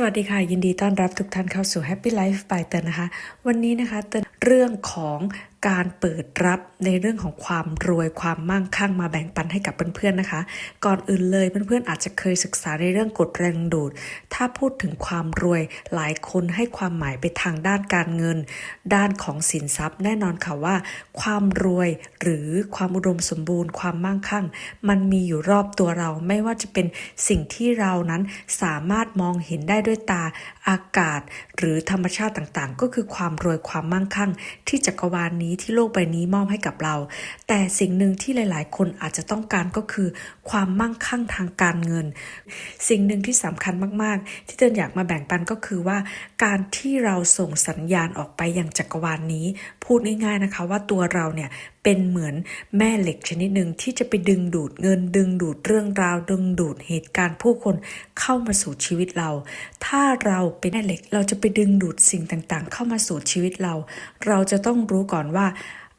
สวัสดีค่ะ ยินดีต้อนรับทุกท่านเข้าสู่ Happy Life by เตนนะคะ วันนี้นะคะเตนเรื่องของการเปิดรับในเรื่องของความรวยความมั่งคั่งมาแบ่งปันให้กับเพื่อนๆนะคะ ก่อนอื่นเลยเพื่อนๆอาจจะเคยศึกษาในเรื่องกฎแรงดูด ถ้าพูดถึงความรวยหลายคนให้ความหมายไปทางด้านการเงิน ด้านของสินทรัพย์ แน่นอนค่ะว่า ความรวยหรือความอุดมสมบูรณ์ ความมั่งคั่ง มันมีอยู่รอบตัวเราไม่ว่าจะเป็นสิ่งที่เรานั้นสามารถมองเห็นได้ด้วยตาอากาศ หรือธรรมชาติต่างๆ ก็คือความรวยความมั่งคั่ง ที่จักรวาลนี้ที่โลกใบนี้มอบให้กับเรา แต่สิ่งหนึ่งที่หลาย ๆ คนอาจจะต้องการก็คือ ความมั่งคั่งทางการเงิน สิ่งหนึ่งที่สำคัญมาก ๆ ที่เตินอยากมาแบ่งปันก็คือว่า การที่เราส่งสัญญาณออกไปยังจักรวาลนี้ พูดง่าย ๆ นะคะว่าตัวเราเนี่ยเป็นเหมือนแม่เหล็กชนิดหนึ่งที่จะไปดึงดูดเงิน ดึงดูดเรื่องราว ดึงดูดเหตุการณ์ผู้คนเข้ามาสู่ชีวิตเรา ถ้าเราเป็นแม่เหล็กเราจะไปดึงดูดสิ่งต่างๆ เข้ามาสู่ชีวิตเรา เราจะต้องรู้ก่อนว่า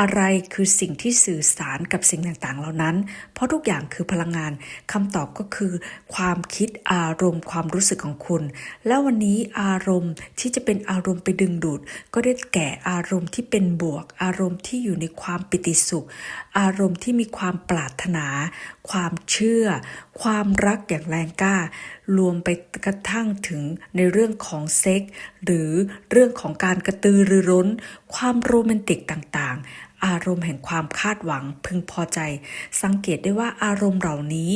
อะไรคือสิ่งที่สื่อสารกับสิ่งต่างๆ เหล่านั้น เพราะทุกอย่างคือพลังงานคำตอบก็คือ ความคิดอารมณ์ความรู้สึกของคุณ แล้ววันนี้อารมณ์ที่จะเป็นอารมณ์ไปดึงดูด ก็ได้แก่อารมณ์ที่เป็นบวก อารมณ์ที่อยู่ในความปิติสุข อารมณ์ที่มีความปรารถนาความเชื่อ ความรักอย่างแรงกล้า รวมไปกระทั่งถึงในเรื่องของเซ็กส์หรือเรื่องของการกระตือรือร้น ความโรแมนติกต่างๆ อารมณ์แห่งความคาดหวังพึงพอใจ สังเกตได้ว่าอารมณ์เหล่านี้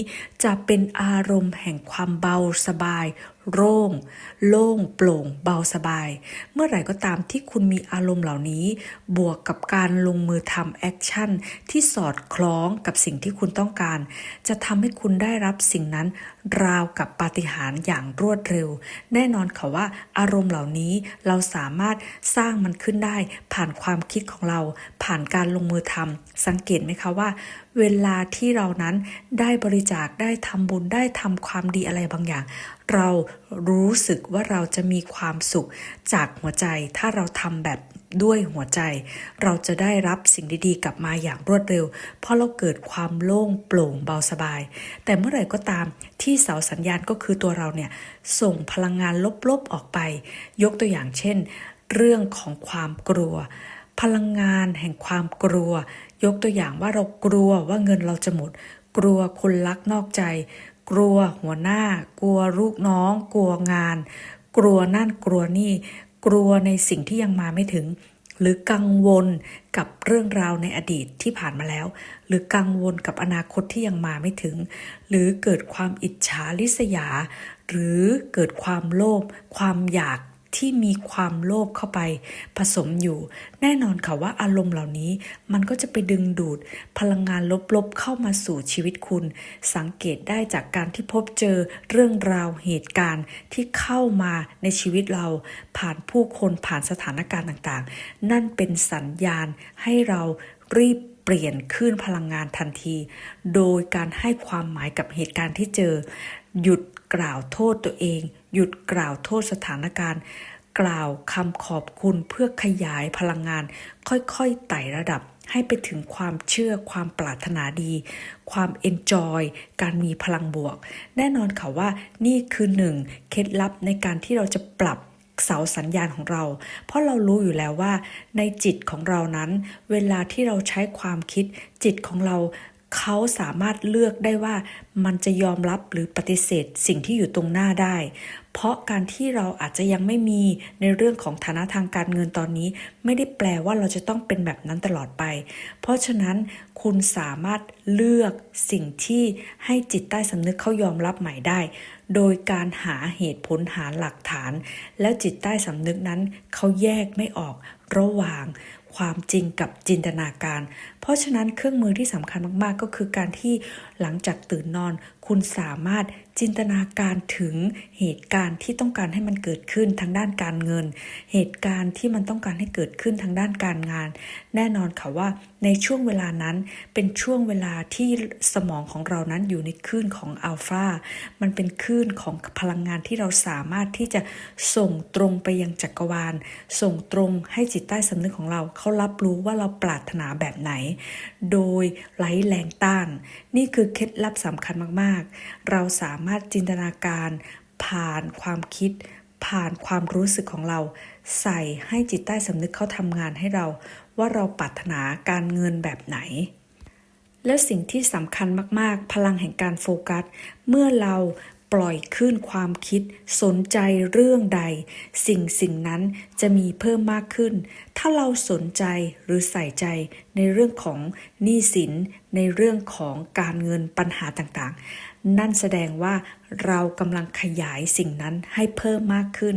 จะเป็นอารมณ์แห่งความเบาสบาย โล่ง โล่ง โปร่ง เบาสบาย เมื่อไหร่ก็ตามที่คุณมีอารมณ์เหล่านี้ บวกกับการลงมือทำแอคชั่นที่สอดคล้องกับสิ่งที่คุณต้องการ จะทำให้คุณได้รับสิ่งนั้นราวกับปาฏิหาริย์อย่างรวดเร็ว แน่นอนค่ะว่าอารมณ์เหล่านี้เราสามารถสร้างมันขึ้นได้ ผ่านความคิดของเรา ผ่านการลงมือทำสังเกตไหมคะว่า เวลาที่เรานั้นได้บริจาคได้ทำบุญได้ทำความดีอะไรบางอย่าง เรารู้สึกว่าเราจะมีความสุขจากหัวใจ ถ้าเราทำแบบด้วยหัวใจ เราจะได้รับสิ่งดีๆ กลับมาอย่างรวดเร็ว เพราะเราเกิดความโล่งโปร่งเบาสบาย แต่เมื่อไหร่ก็ตามที่เสาสัญญาณก็คือตัวเราเนี่ยส่งพลังงานลบๆออกไป ยกตัวอย่างเช่น เรื่องของความกลัว พลังงานแห่งความกลัว ยกตัวอย่างว่าเรากลัวว่าเงินเราจะหมด กลัวคนรักนอกใจ กลัวหัวหน้า กลัวลูกน้อง กลัวงาน กลัวนั่นกลัวนี่ กลัวในสิ่งที่ยังมาไม่ถึง หรือกังวลกับเรื่องราวในอดีตที่ผ่านมาแล้ว หรือกังวลกับอนาคตที่ยังมาไม่ถึง หรือเกิดความอิจฉาริษยา หรือเกิดความโลภความอยาก ที่มีความโลภเข้าไปผสมอยู่ แน่นอนค่ะว่าอารมณ์เหล่านี้ มันก็จะไปดึงดูดพลังงานลบๆเข้ามาสู่ชีวิตคุณ สังเกตได้จากการที่พบเจอเรื่องราวเหตุการณ์ที่เข้ามาในชีวิตเรา ผ่านผู้คนผ่านสถานการณ์ต่างๆ นั่นเป็นสัญญาณให้เรารีบเปลี่ยนคลื่นพลังงานทันที โดยการให้ความหมายกับเหตุการณ์ที่เจอ หยุดกล่าวโทษตัวเอง หยุดกล่าวโทษสถานการณ์ กล่าวคำขอบคุณเพื่อขยายพลังงาน ค่อยๆไต่ระดับให้ไปถึงความเชื่อความปรารถนาดี ความเอนจอยการมีพลังบวก แน่นอนค่ะว่านี่คือหนึ่งเคล็ดลับในการที่เราจะปรับเสาสัญญาณของเรา เพราะเรารู้อยู่แล้วว่า ในจิตของเรานั้น เวลาที่เราใช้ความคิดจิตของเรา เขาสามารถเลือกได้ว่ามันจะยอมรับหรือปฏิเสธสิ่งที่อยู่ตรงหน้าได้ เพราะการที่เราอาจจะยังไม่มีในเรื่องของฐานะทางการเงินตอนนี้ ไม่ได้แปลว่าเราจะต้องเป็นแบบนั้นตลอดไป เพราะฉะนั้นคุณสามารถเลือกสิ่งที่ให้จิตใต้สำนึกเขายอมรับใหม่ได้ โดยการหาเหตุผลหาหลักฐาน แล้วจิตใต้สำนึกนั้นเขาแยกไม่ออกระหว่าง ความจริงกับจินตนาการ เพราะฉะนั้นเครื่องมือที่สำคัญมากๆ ก็คือการที่หลังจากตื่นนอน คุณสามารถ จินตนาการถึงเหตุการณ์ที่ต้องการให้มันเกิดขึ้นทางด้านการเงิน เหตุการณ์ที่มันต้องการให้เกิดขึ้นทางด้านการงาน แน่นอนค่ะว่าในช่วงเวลานั้นเป็นช่วงเวลาที่สมองของเรานั้นอยู่ในคลื่นของอัลฟา มันเป็นคลื่นของพลังงานที่เราสามารถที่จะส่งตรงไปยังจักรวาล ส่งตรงให้จิตใต้สำนึกของเราเขารับรู้ว่าเราปรารถนาแบบไหน โดยไร้แรงต้าน นี่คือเคล็ดลับสำคัญมาก ๆ เราสามามารถจินตนาการ ผ่านความคิด ผ่านความรู้สึกของเรา ใส่ให้จิตใต้สำนึกเขาทำงานให้เรา ว่าเราปรารถนาการเงินแบบไหน และสิ่งที่สำคัญมากๆ พลังแห่งการโฟกัส เมื่อเราปล่อยขึ้นความคิด สนใจเรื่องใด สิ่งสิ่งนั้นจะมีเพิ่มมากขึ้น ถ้าเราสนใจหรือใส่ใจในเรื่องของหนี้สิน ในเรื่องของการเงินปัญหาต่างๆ นั่นแสดงว่าเรากำลังขยายสิ่งนั้นให้เพิ่มมากขึ้น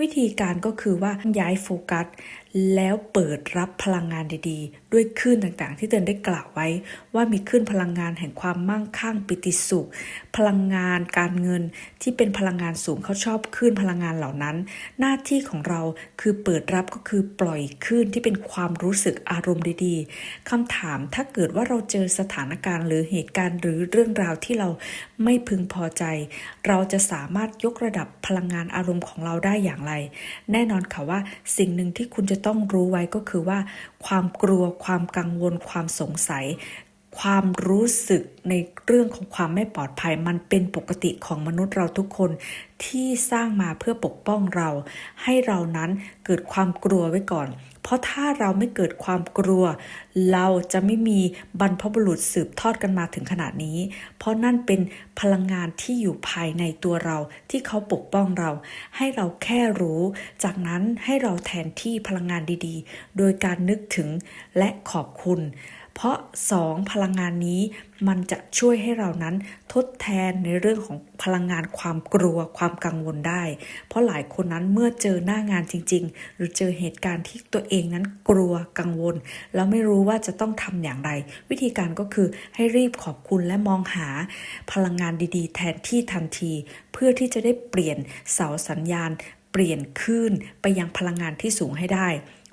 วิธีการก็คือว่าย้ายโฟกัส แล้วเปิดรับพลังงานดีๆ ด้วยคลื่นต่างๆ ที่เตือนได้กล่าวไว้ ว่ามีคลื่นพลังงานแห่งความมั่งคั่งปิติสุข พลังงานการเงินที่เป็นพลังงานสูงเขาชอบคลื่นพลังงานเหล่านั้น หน้าที่ของเราคือเปิดรับก็คือปล่อยคลื่นที่เป็นความรู้สึกอารมณ์ดีๆคำถามถ้าเกิดว่าเราเจอสถานการณ์หรือเหตุการณ์หรือเรื่องราวที่เราไม่พึงพอใจเราจะสามารถยกระดับพลังงานอารมณ์ของเราได้อย่างไร แน่นอนค่ะว่าสิ่งหนึ่งที่คุณจะต้องรู้ไว้ก็คือว่า ความกลัวความกังวลความสงสัย ความรู้สึกในเรื่องของความไม่ปลอดภัย มันเป็นปกติของมนุษย์เราทุกคนที่สร้างมาเพื่อปกป้องเรา ให้เรานั้นเกิดความกลัวไว้ก่อน เพราะถ้าเราไม่เกิดความกลัว เราจะไม่มีบรรพบุรุษสืบทอดกันมาถึงขนาดนี้ เพราะนั่นเป็นพลังงานที่อยู่ภายในตัวเราที่เขาปกป้องเรา ให้เราแค่รู้ จากนั้นให้เราแทนที่พลังงานดีๆ โดยการนึกถึงและขอบคุณ เพราะสองพลังงานนี้มันจะช่วยให้เรานั้นทดแทนในเรื่องของพลังงานความกลัวความกังวลได้ เพราะหลายคนนั้นเมื่อเจอหน้างานจริง ๆ หรือเจอเหตุการณ์ที่ตัวเองนั้นกลัวกังวล แล้วไม่รู้ว่าจะต้องทำอย่างไร วิธีการก็คือให้รีบขอบคุณและมองหาพลังงานดีๆ แทนที่ทันที เพื่อที่จะได้เปลี่ยนเสาสัญญาณ เปลี่ยนคลื่นไปยังพลังงานที่สูงให้ได้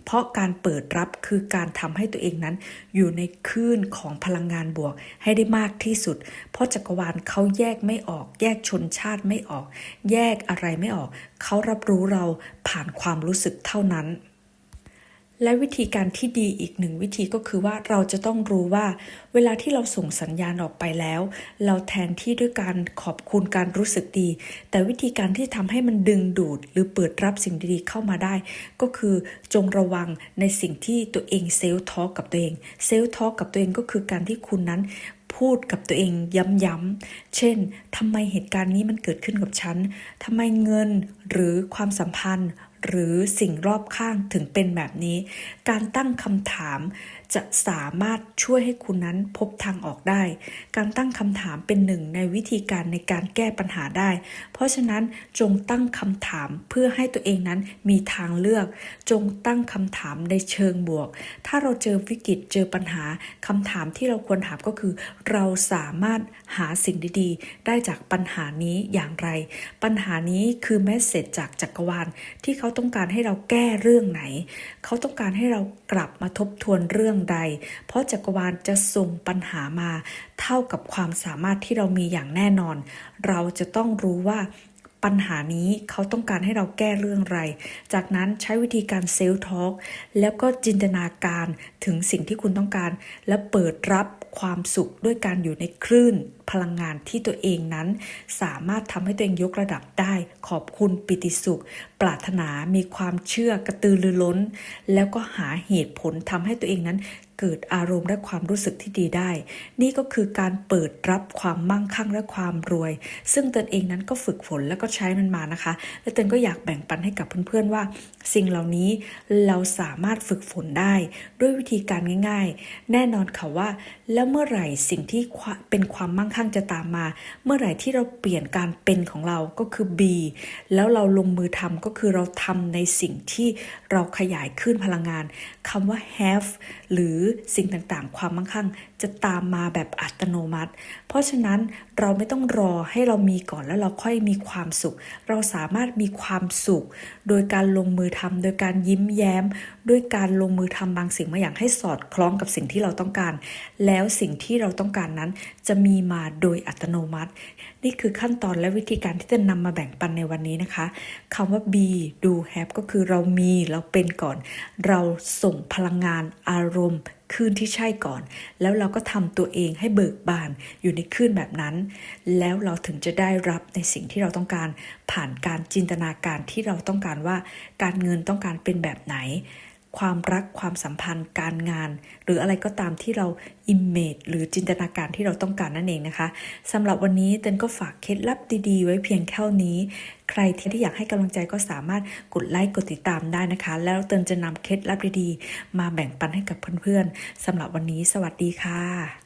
เพราะการเปิดรับคือการทำให้ตัวเองนั้น อยู่ในคลื่นของพลังงานบวกให้ได้มากที่สุด เพราะจักรวาลเขาแยกไม่ออก แยกชนชาติไม่ออก แยกอะไรไม่ออก เขารับรู้เราผ่านความรู้สึกเท่านั้น และวิธีการที่ดีอีกหนึ่งวิธีก็คือว่าเราจะต้องรู้ว่า เวลาที่เราส่งสัญญาณออกไปแล้ว เราแทนที่ด้วยการขอบคุณการรู้สึกดี แต่วิธีการที่ทำให้มันดึงดูด หรือเปิดรับสิ่งดีๆเข้ามาได้ ก็คือจงระวังในสิ่งที่ตัวเองเซลทอกับตัวเองเซลทอกับตัวเองก็คือการที่คุณนั้นพูดกับตัวเองย้ำๆ เช่น ทำไมเหตุการณ์นี้มันเกิดขึ้นกับฉัน ทำไมเงินหรือความสัมพันธ์ หรือสิ่งรอบข้างถึงเป็นแบบนี้ การตั้งคำถาม จะสามารถช่วยให้คุณนั้นพบทางออกได้ การตั้งคำถามเป็นหนึ่งในวิธีการในการแก้ปัญหาได้ เพราะฉะนั้นจงตั้งคำถามเพื่อให้ตัวเองนั้นมีทางเลือก จงตั้งคำถามในเชิงบวก ถ้าเราเจอวิกฤตเจอปัญหาคำถามที่เราควรถามก็คือ เราสามารถหาสิ่งดีๆ ได้จากปัญหานี้อย่างไร ปัญหานี้คือแมสเซจจากจักรวาลที่เขาต้องการให้เราแก้เรื่องไหน เขาต้องการให้เรากลับมาทบทวนเรื่องใด เพราะจักรวาลจะส่งปัญหามา เท่ากับความสามารถที่เรามีอย่างแน่นอน เราจะต้องรู้ว่าปัญหานี้เขาต้องการให้เราแก้เรื่องไร จากนั้นใช้วิธีการเซลล์ทอล์กแล้วก็จินตนาการถึงสิ่งที่คุณต้องการ และเปิดรับความสุขด้วยการอยู่ในคลื่นพลังงานที่ตัวเองนั้น สามารถทำให้ตัวเองยกระดับได้ ขอบคุณปิติสุข ปรารถนามีความเชื่อกระตือรือร้น แล้วก็หาเหตุผลทำให้ตัวเองนั้นเกิดอารมณ์และความรู้สึกที่ดีได้ นี่ก็คือการเปิดรับความมั่งคั่งและความรวย ซึ่งตนเองนั้นก็ฝึกฝนแล้วก็ใช้มันมานะคะ และตนก็อยากแบ่งปันให้กับเพื่อนๆว่า สิ่งเหล่านี้เราสามารถฝึกฝนได้ด้วยวิธีการง่าย ๆ แน่นอนค่ะว่าแล้วแล้วเมื่อไหร่สิ่งที่เป็นความมั่งคั่งจะตามมา เมื่อไหร่ที่เราเปลี่ยนการเป็นของเราก็คือ B แล้วเราลงมือทำก็คือเราทำในสิ่งที่เราขยายขึ้นพลังงานคำว่า have หรือสิ่งต่างๆ ความมั่งคั่งจะตามมาแบบอัตโนมัติ เพราะฉะนั้นเราไม่ต้องรอให้เรามีก่อนแล้วเราค่อยมีความสุข เราสามารถมีความสุข โดยการลงมือทำโดยการยิ้มแย้ม ด้วยการลงมือทำบางสิ่งบางอย่างให้สอดคล้องกับสิ่งที่เราต้องการ แล้วสิ่งที่เราต้องการนั้น จะมีมาโดยอัตโนมัติ นี่คือขั้นตอนและวิธีการที่จะนำมาแบ่งปันในวันนี้นะคะคำว่า be do have ก็คือเรามีเราเป็นก่อน เราส่งพลังงานอารมณ์คลื่นที่ใช่ก่อน แล้วเราก็ทำตัวเองให้เบิกบานอยู่ในคลื่นแบบนั้น แล้วเราถึงจะได้รับในสิ่งที่เราต้องการ ผ่านการจินตนาการที่เราต้องการว่า การเงินต้องการเป็นแบบไหน ความรักความสัมพันธ์ การงาน หรืออะไรก็ตามที่เราอิมเมจหรือจินตนาการที่เราต้องการนั่นเองนะคะสำหรับวันนี้เต้นก็ฝากเคล็ดลับดีๆ ไว้เพียงแค่นี้ ใครที่อยากให้กำลังใจก็สามารถกดไลค์กดติดตามได้นะคะ แล้วเตินจะนำเคล็ดลับดีๆ มาแบ่งปันให้กับเพื่อนๆสำหรับวันนี้ สวัสดีค่ะ